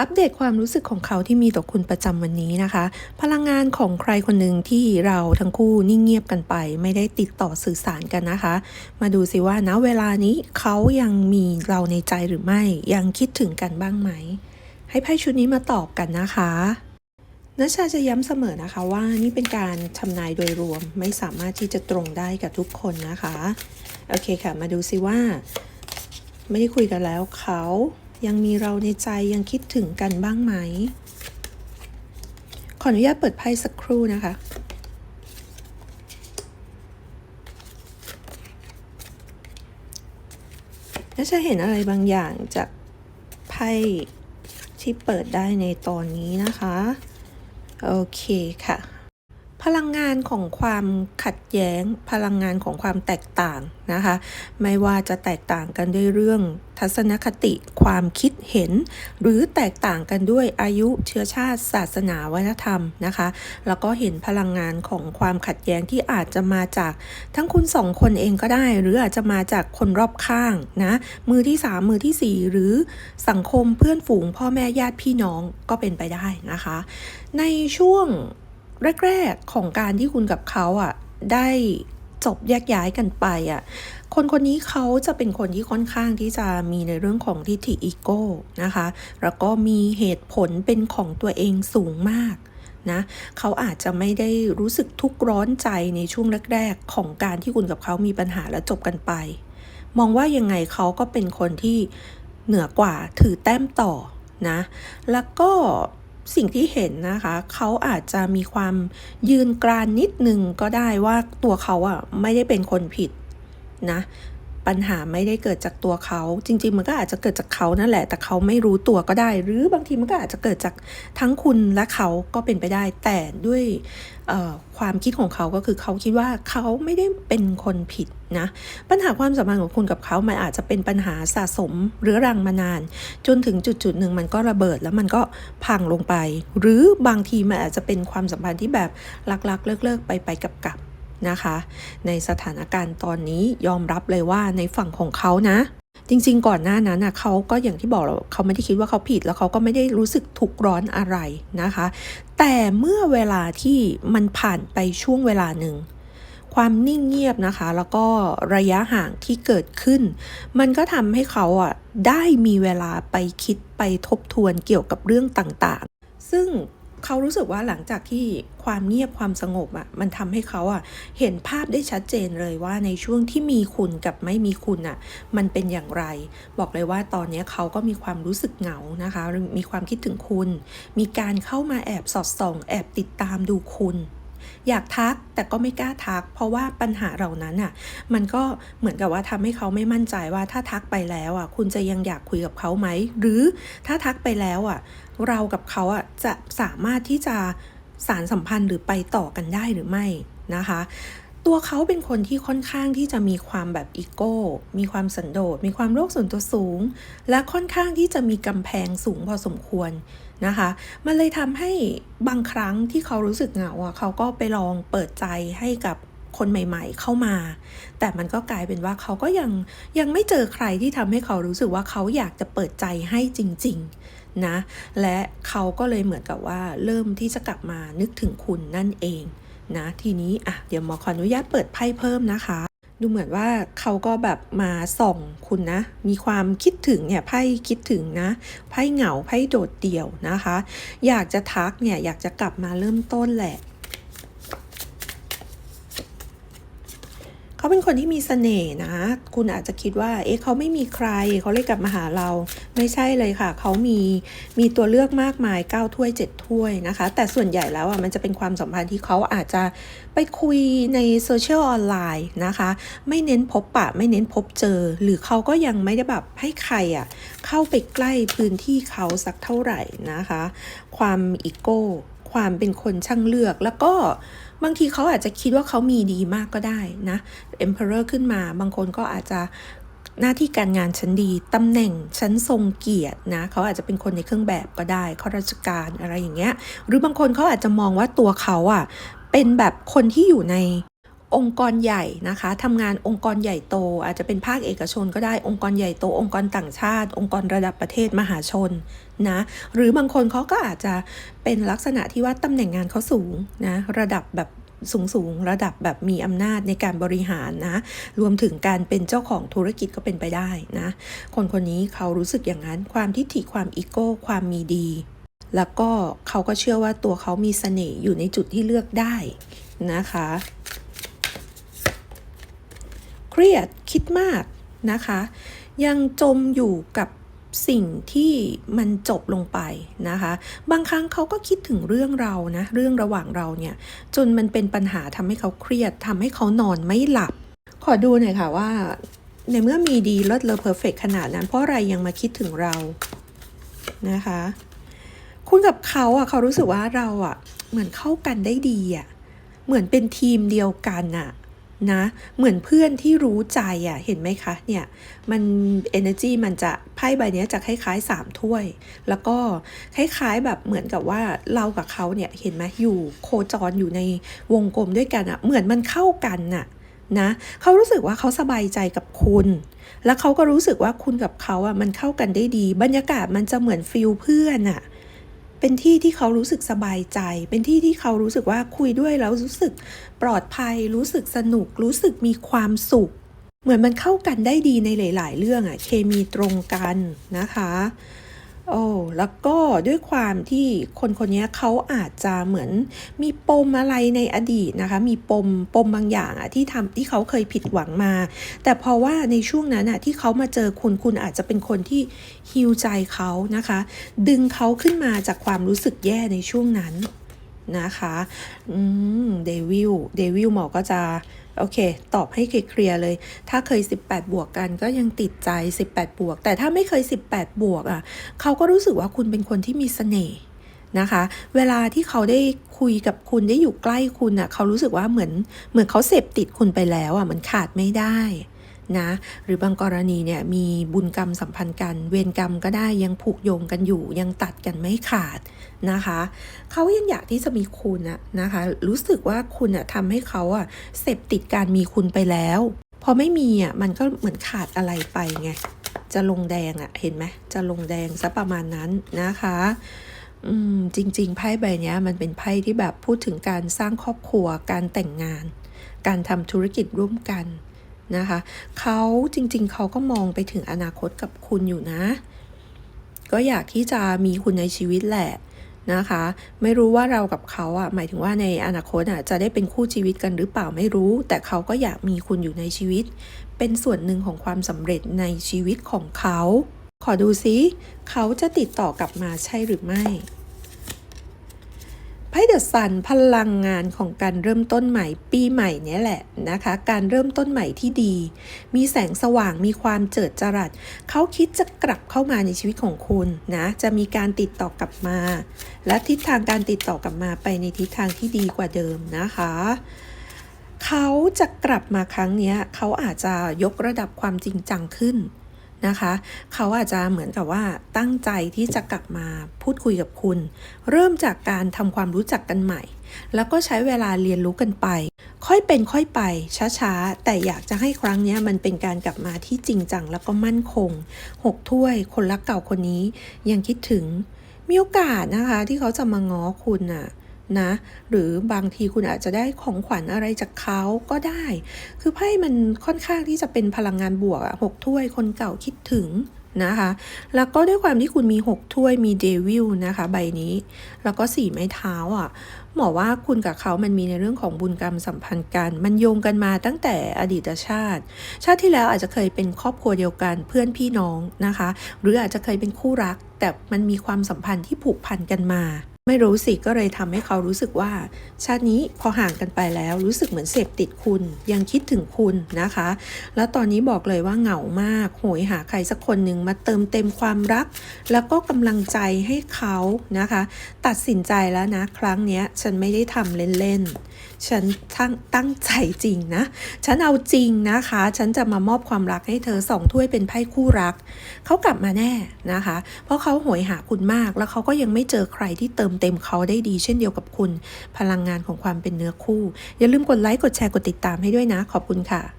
อัปเดตความรู้สึกของเขาที่มีต่อคุณประจำวันนี้นะคะ พลังงานของใครคนหนึ่งที่เราทั้งคู่นิ่งเงียบกันไป ไม่ได้ติดต่อสื่อสารกันนะคะ มาดูสิว่าณเวลานี้เขายังมีเราในใจหรือไม่ ยังคิดถึงกันบ้างไหม ให้ไพ่ชุดนี้มาตอบกันนะคะนัชชาจะย้ำเสมอนะคะว่านี่เป็นการทำนายโดยรวมไม่สามารถที่จะตรงได้กับทุกคนนะคะ โอเคค่ะ มาดูสิว่า ไม่ได้คุยกันแล้วเขา ยังมีเราในใจยังคิดถึงกันบ้างไหม ขออนุญาตเปิดไพ่สักครู่นะคะ น่าจะเห็นอะไรบางอย่างจากไพ่ที่เปิดได้ในตอนนี้นะคะ โอเคค่ะ พลังงานของความขัดแย้ง พลังงานของความแตกต่างนะคะ ไม่ว่าจะแตกต่างกันด้วยเรื่องทัศนคติ ความคิดเห็น หรือแตกต่างกันด้วยอายุเชื้อชาติ ศาสนาวัฒนธรรมนะคะ แล้วก็เห็นพลังงานของความขัดแย้งที่อาจจะมาจากทั้งคุณสองคนเองก็ได้ หรืออาจจะมาจากคนรอบข้างนะมือที่สามมือที่สี่หรือสังคมเพื่อนฝูง พ่อแม่ญาติพี่น้องก็เป็นไปได้นะคะ ในช่วง แรกๆของการที่คุณกับเขาอะได้จบแยกย้ายกันไปอะ คนคนนี้เขาจะเป็นคนที่ค่อนข้างที่จะมีในเรื่องของทิฏฐิอีโก้นะคะ แล้วก็มีเหตุผลเป็นของตัวเองสูงมากนะ เขาอาจจะไม่ได้รู้สึกทุกข์ร้อนใจในช่วงแรก ๆ ของการที่คุณกับเขามีปัญหาและจบกันไป มองว่ายังไงเขาก็เป็นคนที่เหนือกว่าถือแต้มต่อนะ แล้วก็ สิ่งที่เห็นนะคะเขาอาจจะมีความยืนกรานนิดนึงก็ได้ว่าตัวเขาอะไม่ได้เป็นคนผิดนะ ปัญหาไม่ได้เกิดจากตัวเขา จริง ๆ มันก็อาจจะเกิดจากเขานั่นแหละ แต่เขาไม่รู้ตัวก็ได้ หรือบางทีมันก็อาจจะเกิดจากทั้งคุณและเขาก็เป็นไปได้ แต่ด้วยความคิดของเขาก็คือเขาคิดว่าเขาไม่ได้เป็นคนผิดนะปัญหาความสัมพันธ์ของคุณกับเขามันอาจจะเป็นปัญหาสะสมเรื้อรังมานาน จนถึงจุดจุดหนึ่งมันก็ระเบิดแล้วมันก็พังลงไป หรือบางทีมันอาจจะเป็นความสัมพันธ์ที่แบบลักๆ เลิกๆไปไปกับกับ นะคะ ในสถานการณ์ตอนนี้ยอมรับเลยว่าในฝั่งของเขานะ จริง ๆ ก่อนหน้านั้นนะเขาก็อย่างที่บอกเราเขาไม่ได้คิดว่าเขาผิดแล้วเขาก็ไม่ได้รู้สึกทุกข์ร้อนอะไรนะคะ แต่เมื่อเวลาที่มันผ่านไปช่วงเวลาหนึ่งความนิ่งเงียบนะคะ แล้วก็ระยะห่างที่เกิดขึ้น มันก็ทำให้เขาอะได้มีเวลาไปคิดไปทบทวนเกี่ยวกับเรื่องต่างๆ ซึ่ง เขารู้สึกว่าหลังจากที่ความเงียบความสงบอะ่ะมันทำให้เขาอะ่ะเห็นภาพได้ชัดเจนเลยว่าในช่วงที่มีคุณกับไม่มีคุณอะ่ะมันเป็นอย่างไร บอกเลยว่าตอนนี้เขาก็มีความรู้สึกเหงานะคะ มีความคิดถึงคุณ มีการเข้ามาแอบสอดส่อง แอบติดตามดูคุณ อยากทักแต่ก็ไม่กล้าทัก เพราะว่าปัญหาเหล่านั้นอะ มันก็เหมือนกับว่าทำให้เขาไม่มั่นใจว่าถ้าทักไปแล้วอะ คุณจะยังอยากคุยกับเขาไหม หรือถ้าทักไปแล้วอะ เรากับเขาอะจะสามารถที่จะสารสัมพันธ์หรือไปต่อกันได้หรือไม่นะคะ ตัวเขาเป็นคนที่ค่อนข้างที่จะมีความแบบอีโก้ มีความสันโดษ มีความโลกส่วนตัวสูง และค่อนข้างที่จะมีกำแพงสูงพอสมควรนะคะ มันเลยทำให้บางครั้งที่เขารู้สึกเหงาอะเขาก็ไปลองเปิดใจให้กับคนใหม่ ๆ เข้ามา แต่มันก็กลายเป็นว่าเขาก็ยังยังไม่เจอใครที่ทำให้เขารู้สึกว่าเขาอยากจะเปิดใจให้จริง ๆนะ และเขาก็เลยเหมือนกับว่าเริ่มที่จะกลับมานึกถึงคุณนั่นเอง นะทีนี้อะเดี๋ยวหมอขออนุญาตเปิดไพ่เพิ่มนะคะ ดูเหมือนว่าเขาก็แบบมาส่องคุณนะ มีความคิดถึงเนี่ยไพ่คิดถึงนะไพ่เหงาไพ่โดดเดี่ยวนะคะ อยากจะทักเนี่ยอยากจะกลับมาเริ่มต้นแหละ เขาเป็นคนที่มีสเสน่ห์นะ คุณอาจจะคิดว่า เอ๊ะเขาไม่มีใคร เขาเลยกลับมาหาเรา ไม่ใช่เลยค่ะ เขามีมีตัวเลือกมากมาย 9 ถ้วย 7 ถ้วยนะคะ แต่ส่วนใหญ่แล้วอะ มันจะเป็นความสัมพันธ์ที่เขาอาจจะไปคุยในโซเชียลออนไลน์นะคะ ไม่เน้นพบปะ ไม่เน้นพบเจอ หรือเขาก็ยังไม่ได้แบบให้ใครอะ เข้าไปใกล้พื้นที่เขาสักเท่าไหร่นะคะ ความอีโก้ ความเป็นคนช่างเลือก แล้วก็ บางทีเขาอาจจะคิดว่าเขามีดีมากก็ได้นะ Emperor ขึ้นมา บางคนก็อาจจะหน้าที่การงานชั้นดีตำแหน่งชั้นทรงเกียรตินะเขาอาจจะเป็นคนในเครื่องแบบก็ได้ข้าราชการอะไรอย่างเงี้ย หรือบางคนเขาอาจจะมองว่าตัวเขาอะเป็นแบบคนที่อยู่ใน องค์กรใหญ่นะคะทำงานองค์กรใหญ่โต อาจจะเป็นภาคเอกชนก็ได้องค์กรใหญ่โต องค์กรต่างชาติ องค์กรระดับประเทศมหาชนนะหรือบางคนเขาก็อาจจะเป็นลักษณะที่ว่าตำแหน่งงานเขาสูงนะระดับแบบสูงสูงระดับแบบมีอำนาจในการบริหารนะ รวมถึงการเป็นเจ้าของธุรกิจก็เป็นไปได้นะ คนคนนี้เขารู้สึกอย่างนั้น ความทิฐิความอีโก้ ความมีดี แล้วก็เขาก็เชื่อว่าตัวเขามีเสน่ห์อยู่ในจุดที่เลือกได้นะคะ เครียดคิดมากนะคะ ยังจมอยู่กับสิ่งที่มันจบลงไปนะคะ บางครั้งเขาก็คิดถึงเรื่องเรานะเรื่องระหว่างเราเนี่ยจนมันเป็นปัญหาทำให้เขาเครียดทำให้เขานอนไม่หลับ ขอดูหน่อยค่ะว่า ในเมื่อมีดีเลิศเลอเพอร์เฟกขนาดนั้นเพราะอะไรยังมาคิดถึงเรานะคะ คุณกับเขาอะเขารู้สึกว่าเราอะเหมือนเข้ากันได้ดีอะเหมือนเป็นทีมเดียวกันอะ นะเหมือนเพื่อนที่รู้ใจอะเห็นไหมคะเนี่ยมัน energy มันจะไพ่ใบเนี้ยจะคล้ายๆสามถ้วย แล้วก็คล้ายๆแบบเหมือนกับว่าเรากับเขาเนี่ยเห็นไหมอยู่โคจรอยู่ในวงกลมด้วยกันอะเหมือนมันเข้ากันน่ะนะเขารู้สึกว่าเขาสบายใจกับคุณ แล้วเขาก็รู้สึกว่าคุณกับเขาอะมันเข้ากันได้ดี บรรยากาศมันจะเหมือนฟิลเพื่อนอะ เป็นที่ที่เขารู้สึกสบายใจ เป็นที่ที่เขารู้สึกว่าคุยด้วยแล้วรู้สึกปลอดภัย รู้สึกสนุก รู้สึกมีความสุข เหมือนมันเข้ากันได้ดีในหลาย ๆ เรื่องอะเคมีตรงกันนะคะ โอ้แล้วก็ด้วยความที่คนคนนี้เขาอาจจะเหมือนมีปมอะไรในอดีตนะคะ มีปมปมบางอย่างอะที่ทำที่เขาเคยผิดหวังมา แต่เพราะว่าในช่วงนั้นอะที่เขามาเจอคุณคุณอาจจะเป็นคนที่ฮิวใจเขานะคะ ดึงเขาขึ้นมาจากความรู้สึกแย่ในช่วงนั้น นะคะอืมเดวิลเดวิลหมอก็จะโอเค ตอบให้เคลียร์เลย ถ้าเคย 18 บวกกันก็ยังติดใจ 18 บวก แต่ถ้าไม่เคย 18 บวกอะ เขาก็รู้สึกว่าคุณเป็นคนที่มีเสน่ห์นะคะ เวลาที่เขาได้คุยกับคุณได้อยู่ใกล้คุณอะ เขารู้สึกว่าเหมือนเหมือนเขาเสพติดคุณไปแล้วอะ มันขาดไม่ได้ นะหรือบางกรณีเนี่ยมีบุญกรรมสัมพันธ์กัน เวรกรรมก็ได้ยังผูกโยงกันอยู่ ยังตัดกันไม่ขาดนะคะ เขายังอยากที่จะมีคุณอะนะคะ รู้สึกว่าคุณอะทำให้เขาอะเสพติดการมีคุณไปแล้วพอไม่มีอะมันก็เหมือนขาดอะไรไปไง จะลงแดงอะเห็นไหมจะลงแดงซะประมาณนั้นนะคะอืมจริง ๆ ไพ่ใบนี้มันเป็นไพ่ที่แบบพูดถึงการสร้างครอบครัว การแต่งงาน การทำธุรกิจร่วมกัน นะคะเขาจริงๆ เขาก็มองไปถึงอนาคตกับคุณอยู่นะ ก็อยากที่จะมีคุณในชีวิตแหละนะคะ ไม่รู้ว่าเรากับเขาอะหมายถึงว่าในอนาคตอะจะได้เป็นคู่ชีวิตกันหรือเปล่าไม่รู้ แต่เขาก็อยากมีคุณอยู่ในชีวิต เป็นส่วนหนึ่งของความสำเร็จในชีวิตของเขา ขอดูซิเขาจะติดต่อกลับมาใช่หรือไม่ ไพ่เดอะซันพลังงานของการเริ่มต้นใหม่ปีใหม่เนี้ยแหละนะคะ การเริ่มต้นใหม่ที่ดี มีแสงสว่างมีความเจิดจรัสเขาคิดจะกลับเข้ามาในชีวิตของคุณนะจะมีการติดต่อกลับมา และทิศทางการติดต่อกลับมาไปในทิศทางที่ดีกว่าเดิมนะคะเขาจะกลับมาครั้งนี้เขาอาจจะยกระดับความจริงจังขึ้น นะคะ เขาอาจจะเหมือนกับว่าตั้งใจที่จะกลับมาพูดคุยกับคุณ เริ่มจากการทำความรู้จักกันใหม่ แล้วก็ใช้เวลาเรียนรู้กันไป ค่อยเป็นค่อยไป ช้าๆ แต่อยากจะให้ครั้งนี้มันเป็นการกลับมาที่จริงจังแล้วก็มั่นคงหกถ้วย คนรักเก่าคนนี้ยังคิดถึงมีโอกาสนะคะที่เขาจะมาง้อคุณน่ะ นะ หรือบางทีคุณอาจจะได้ของขวัญอะไรจากเขาก็ได้ คือไพ่มันค่อนข้างที่จะเป็นพลังงานบวกอะหกถ้วยคนเก่าคิดถึงนะคะ แล้วก็ด้วยความที่คุณมี 6 ถ้วยมีเดวิลนะคะ ใบนี้ แล้วก็สี่ไม้เท้าอะ หมอว่าคุณกับเขามันมีในเรื่องของบุญกรรมสัมพันธ์กัน มันโยงกันมาตั้งแต่อดีตชาติ ชาติที่แล้วอาจจะเคยเป็นครอบครัวเดียวกันเพื่อนพี่น้องนะคะ หรืออาจจะเคยเป็นคู่รัก แต่มันมีความสัมพันธ์ที่ผูกพันกันมา ไม่รู้สิก็เลยทำให้เขารู้สึกว่า ชาตินี้พอห่างกันไปแล้วรู้สึกเหมือนเสพติดคุณ ยังคิดถึงคุณนะคะ แล้วตอนนี้บอกเลยว่าเหงามาก โหยหาใครสักคนหนึ่งมาเติมเต็มความรัก แล้วก็กำลังใจให้เขานะคะ ตัดสินใจแล้วนะ ครั้งเนี้ยฉันไม่ได้ทำเล่นๆ ฉันตั้งตั้งใจจริงนะ ฉันเอาจริงนะคะ ฉันจะมามอบความรักให้เธอสองถ้วยเป็นไพ่คู่รัก เขากลับมาแน่นะคะ เพราะเขาโหยหาคุณมากแล้วเขาก็ยังไม่เจอใครที่เติมเต็มเขาได้ดีเช่นเดียวกับคุณ พลังงานของความเป็นเนื้อคู่ อย่าลืมกดไลค์กดแชร์กดติดตามให้ด้วยนะ ขอบคุณค่ะ